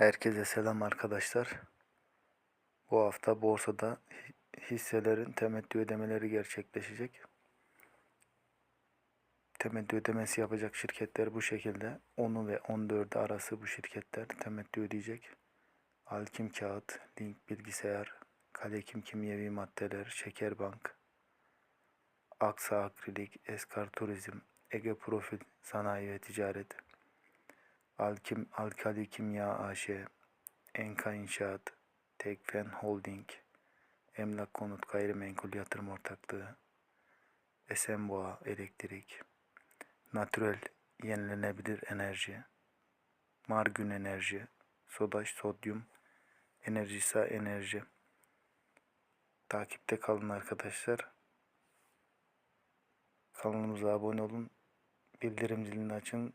Herkese selam arkadaşlar. Bu hafta borsada hi- hisselerin temettü ödemeleri gerçekleşecek. Temettü ödemesi yapacak şirketler bu şekilde. 10'u ve 14'ü arası bu şirketler temettü ödeyecek. Alkim Kağıt, Link Bilgisayar, Kalekim Kimyevi Maddeler, Şekerbank, Aksa Akrilik, Eskar Turizm, Ege Profil Sanayi ve Ticaret, Alkim Alkali Kimya AŞ, Enka İnşaat, Tekfen Holding, Emlak Konut Gayrimenkul Yatırım Ortaklığı, Esenboğa Elektrik, Natürel Yenilenebilir Enerji, Margün Enerji, Sodaş Sodyum, Enerjisa Enerji. Takipte kalın arkadaşlar. Kanalımıza abone olun. Bildirim zilini açın.